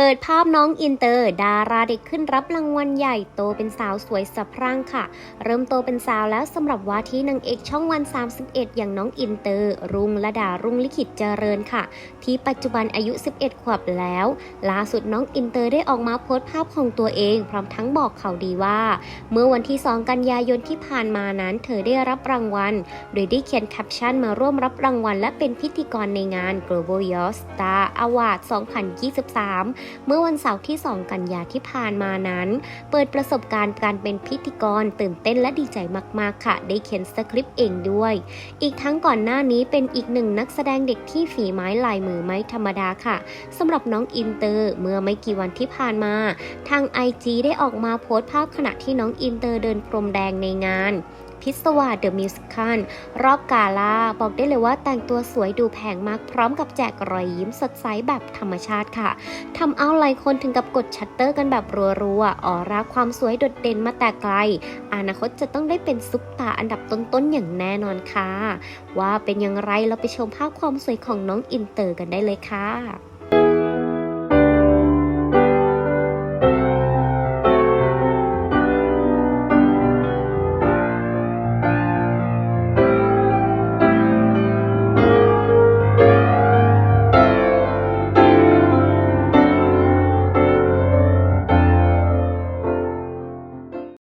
เปิดภาพน้องอินเตอร์ ดาราเด็กขึ้นรับรางวัลใหญ่โตเป็นสาวสวยสะพรั่งค่ะ เริ่มโตเป็นสาวแล้วสำหรับว่าที่นางเอกช่องวัน 31 อย่างน้องอินเตอร์ รุ่งละดารุ่งลิขิตเจริญค่ะ ที่ปัจจุบันอายุ 11 ขวบแล้ว ล่าสุดน้องอินเตอร์ได้ออกมาโพสต์ภาพของตัวเอง พร้อมทั้งบอกข่าวดีว่า เมื่อวันที่ 2 กันยายนที่ผ่านมานั้น เธอได้รับรางวัล โดยได้เขียนแคปชั่นมาร่วมรับรางวัล และเป็นพิธีกรในงาน Global Yacht Star Award 2023เมื่อวันเสาร์ที่ 2 กันยาที่ผ่านมานั้น เปิดประสบการณ์การเป็นพิธีกรตื่นเต้นและดีใจมาก ๆ ค่ะ ได้เขียนสคริปต์เองด้วย อีกทั้งก่อนหน้านี้เป็นอีกหนึ่งนักแสดงเด็กที่ฝีไม้ลายมือไม่ธรรมดาค่ะสำหรับน้องอินเตอร์เมื่อไม่กี่วันที่ผ่านมา ทาง IG ได้ออกมาโพสต์ภาพขณะที่น้องอินเตอร์เดินพรมแดงในงาน พิศวาเดอะมิวสิคัลรอบกาลาบอกได้เลยว่าแต่งตัวสวยดูแพงมากพร้อมกับแจกรอยยิ้มสดใสแบบธรรมชาติค่ะทำเอาหลายคนถึงกับกดชัตเตอร์กันแบบรัวๆออร่าความสวยโดดเด่นมาแต่ไกล อนาคตจะต้องได้เป็นซุปตาอันดับต้นๆอย่างแน่นอนค่ะ ว่าเป็นอย่างไรเราไปชมภาพความสวยของน้องอินเตอร์กันได้เลยค่ะ